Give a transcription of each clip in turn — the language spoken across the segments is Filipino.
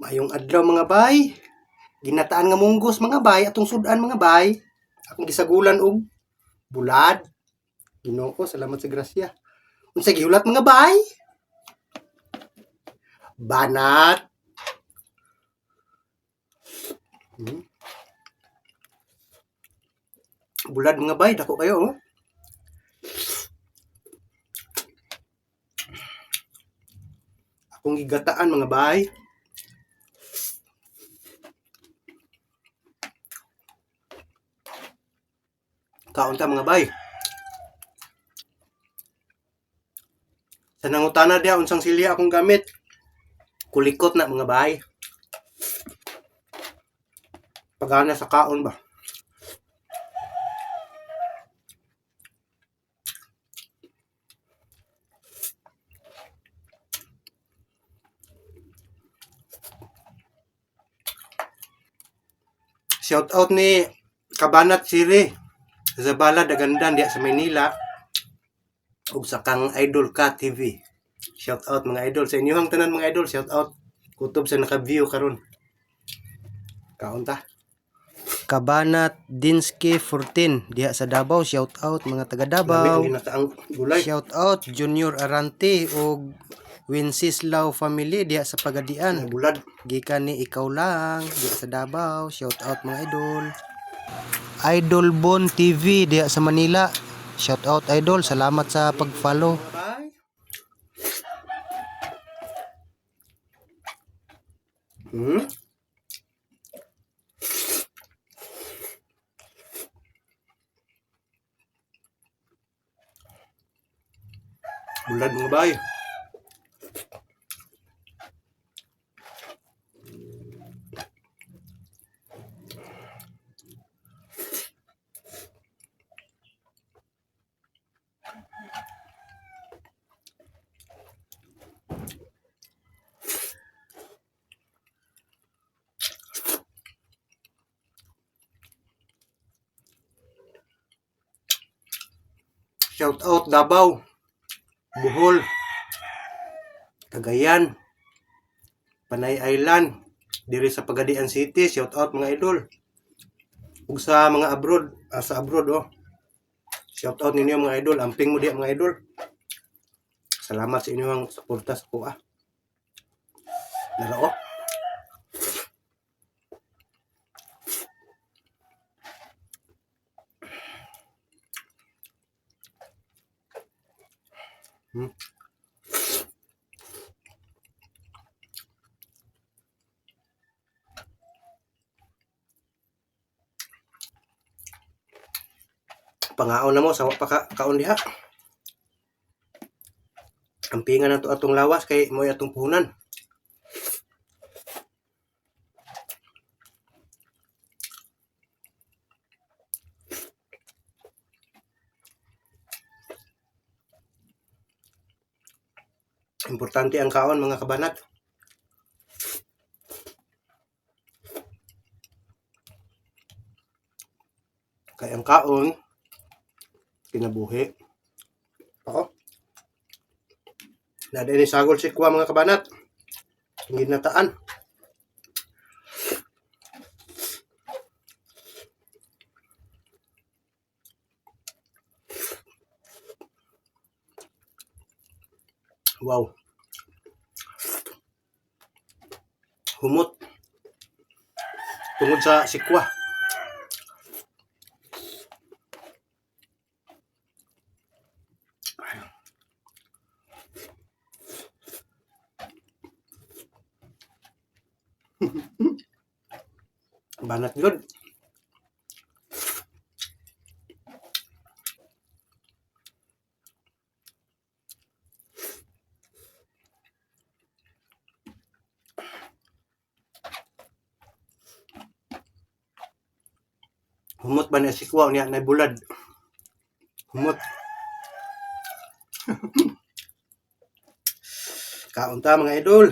Mayong adlaw mga bay. Ginataan nga munggos mga bay atong sudan mga bay. Akong gisagulan og bulad. Ginoo salamat sa grasya. Unsa gihulat mga bay? Banat. Hmm. Bulad mga bay, dako kayo oh. Akong gigataan mga bay. Kaon ta mga bay. Sa nangutana dia unsang silya akong gamit. Kulikot na mga bay. Pagana sa kaon ba? Shout out ni Kabanat Siri Zabala Dagandan diya sa Maynila ug sa kang Idol ka TV. Shout out mga idol sa inyong tanan mga idol. Shout out kutob sa naka-view karon. Kaon ta. Kabanat Dinsky 14 diha sa Davao. Shout out mga taga Davao. Shout out Junior Arante ug Wenceslao family diha sa Pagadian. Bulad. Gikan ni ikaw lang diha sa Davao. Shout out mga idol. Idol Bon TV diha sa Manila. Shout out idol, salamat sa pag-follow. Hmm? Bulad mga bay. Shout out Davao, Bohol, Cagayan, Panay Island, diri sa Pagadian City, shout out mga idol. Ug sa mga abroad, ah, sa abroad oh. Shout out ninyo mga idol, amping mo diya mga idol. Salamat sa inyong suporta sa kuha. Naro oh. Pangaon na mo sa wa pa ka kaon diha. Ampingan na to atong lawas kay mo atong puhunan. Importante ang kaon mga kabanat. Kaya ang kaon, kinabuhi. Ako. Nada ni sagol si kuha mga kabanat. Hindi nataan. Wow. Humot. Tungod sa sikwa. Banat yun. Humot ba na sikwa niya na bulad? Humot. Kaunta mga idol.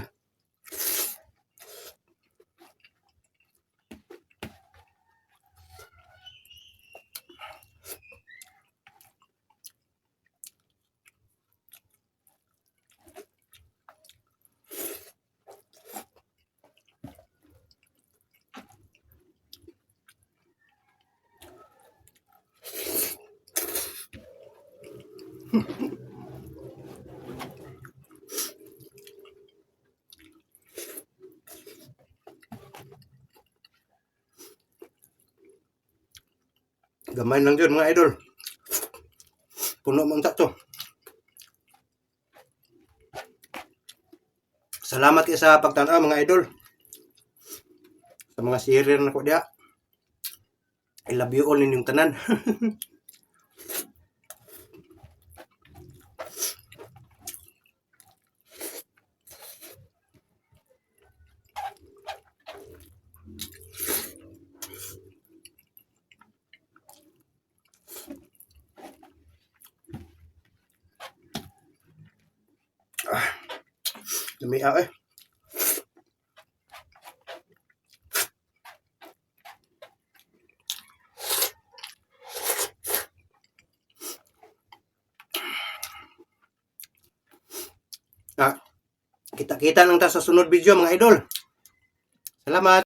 Gamay lang yun mga idol. Puno mang to. Salamat kayo sa pagtanaw mga idol. Sa mga sirir na ko diya. I love you all ninyong tanan. Lumiak eh. Ah, kita-kita lang ta sa sunod video mga idol. Salamat.